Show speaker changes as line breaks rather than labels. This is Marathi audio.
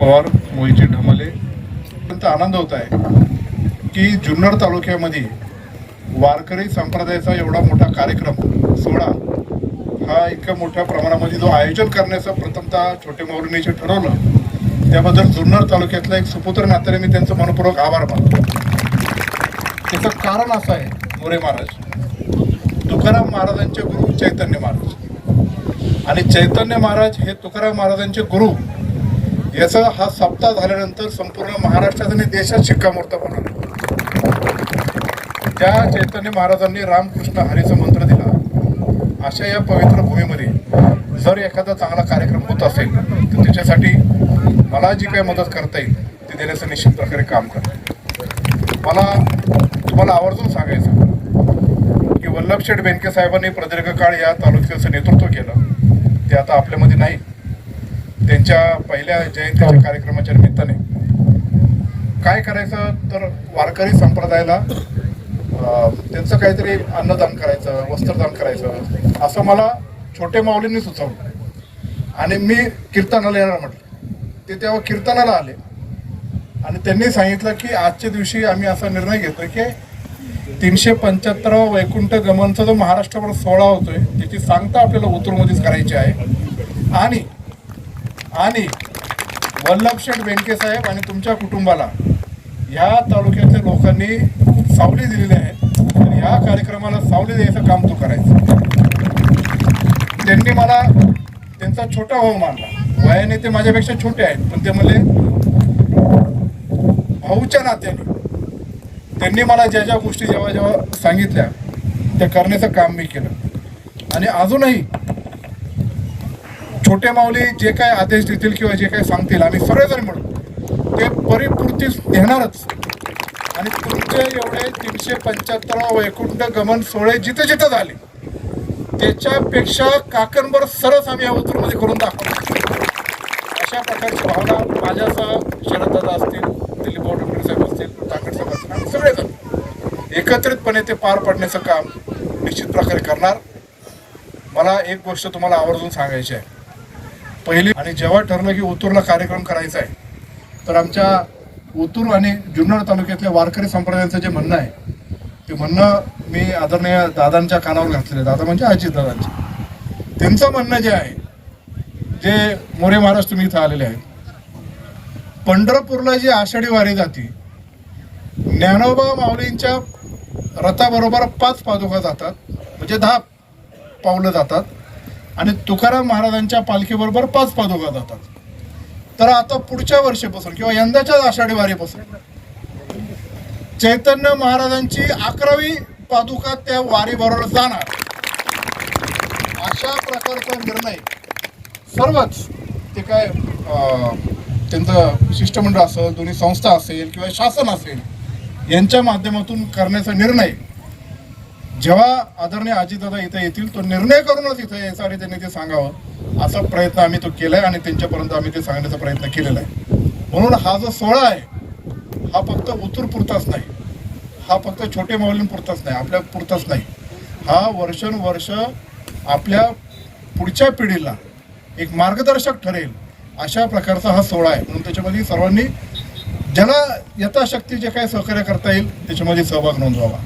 पवार मोहिते ढमाले अत्यंत आनंद होत आहे की जुन्नर तालुक्यामध्ये वारकरी संप्रदायाचा एवढा मोठा कार्यक्रम सोहळा हा इतक्या मोठ्या प्रमाणामध्ये जो आयोजन करण्याचं प्रथमतः छोटे माऊलीने जे ठरवलं त्याबद्दल जुन्नर तालुक्यातला एक सुपुत्र नात्याने मी त्यांचं मनपूर्वक आभार मानतो. त्याचं कारण असं आहे मोरे महाराज तुकाराम महाराजांचे गुरु चैतन्य महाराज. आणि चैतन्य महाराज हे तुकाराम महाराजांचे गुरु याचा हा सप्ताह झाल्यानंतर संपूर्ण महाराष्ट्रात आणि देशात शिक्कामोर्तब होणार. त्या चैतन्य महाराजांनी रामकृष्ण हरीचं मंत्र दिला. अशा या पवित्र भूमीमध्ये जर एखादा चांगला कार्यक्रम होत असेल तर त्याच्यासाठी मला जी काही मदत करता येईल ती देण्याचं निश्चित प्रकारे काम करते मला तुम्हाला आवर्जून सांगायचं की वल्लभशेठ बेनके साहेबांनी प्रदीर्घ काळ या तालुक्याचं नेतृत्व केलं. ते आता आपल्यामध्ये नाही. त्यांच्या पहिल्या जयंतीच्या कार्यक्रमाच्या निमित्ताने. काय करायचं तर वारकरी संप्रदायाला त्यांचं काहीतरी अन्नदान करायचं वस्त्रदान करायचं असं मला छोटे माऊलींनी सुचवलं. आणि मी कीर्तनाला येणार म्हटलं. ते तेव्हा कीर्तनाला आले. आणि त्यांनी सांगितलं की आजच्या दिवशी आम्ही असा निर्णय घेतोय की तीनशे पंच्याहत्तर वैकुंठ गमनचा जो महाराष्ट्रभर सोहळा होतोय त्याची सांगता आपल्याला उतरमध्येच करायची आहे. आणि आणि वल्लभशेठ बेंकेसाहेब आणि तुमच्या कुटुंबाला या तालुक्यातल्या लोकांनी सावली दिलेली आहे. आणि या कार्यक्रमाला सावली द्यायचं काम तू करायचं. त्यांनी मला त्यांचा छोटा भाऊ मानला. वयाने ते माझ्यापेक्षा छोटे आहेत पण ते म्हणले भाऊच्या नात्याने. त्यांनी मला ज्या ज्या गोष्टी जेव्हा जेव्हा सांगितल्या त्या करण्याचं काम मी केलं. आणि अजूनही छोटे माऊली जे काय आदेश देतील किंवा जे काय सांगतील आम्ही सर्वजण म्हणून ते परिपूर्तीच घेणारच आणि तुमचे एवढे तीनशे पंच्याहत्तर वैकुंठ गमन सोहळे जिथे जिथे झाले त्याच्यापेक्षा काकणभर सरस आम्ही या उत्तरमध्ये करून दाखवतो. अशा प्रकारची भावना माझ्यासह शरददादा असतील दिलीप भाऊ साहेब असतील ताकड साहेब असतील आम्ही सगळेजण एकत्रितपणे ते पार पाडण्याचं काम निश्चित प्रकारे करणार. मला एक गोष्ट तुम्हाला आवर्जून सांगायची आहे. पहिली आणि जेव्हा ठरलं की ओतूरला कार्यक्रम करायचा आहे तर आमच्या ओतूर आणि जुन्नर तालुक्यातल्या वारकरी संप्रदायाचं जे म्हणणं आहे ते म्हणणं मी आदरणीय दादांच्या कानावर घातलेलं दादा म्हणजे अजित दादांचे. त्यांचं म्हणणं जे आहे जे मोरे महाराज तुम्ही इथं आलेले आहेत पंढरपूरला जी आषाढी वारी जाते ज्ञानोबा माऊलींच्या रथाबरोबर पाच पादुका जातात म्हणजे दहा पावलं जातात आणि तुकाराम महाराजांच्या पालखीबरोबर पाच पादुका जातात. तर आता पुढच्या वर्षीपासून किंवा यंदाच्याच आषाढी वारीपासून चैतन्य महाराजांची अकरावी पादुका त्या वारीबरोबर जाणार. अशा प्रकारचा निर्णय सर्वच ते काय त्यांचं शिष्टमंडळ असेल दोन्ही संस्था असेल किंवा शासन असेल यांच्या माध्यमातून करण्याचा निर्णय जेव्हा आदरणीय अजितदादा इथे येतील तो निर्णय करूनच इथे यासाठी त्यांनी ते सांगावं. असा प्रयत्न आम्ही तो केलाय आणि त्यांच्यापर्यंत आम्ही ते सांगण्याचा प्रयत्न केलेला आहे. म्हणून हा जो सोहळा आहे हा फक्त उतूर पुरताच नाही. हा फक्त छोटे माऊलींपुरताच नाही आपल्या पुरताच नाही. हा वर्षानुवर्ष आपल्या पुढच्या पिढीला एक मार्गदर्शक ठरेल अशा प्रकारचा हा सोहळा आहे. म्हणून त्याच्यामध्ये सर्वांनी ज्याला यथाशक्ती जे काही सहकार्य करता येईल त्याच्यामध्ये सहभाग नोंदवावा.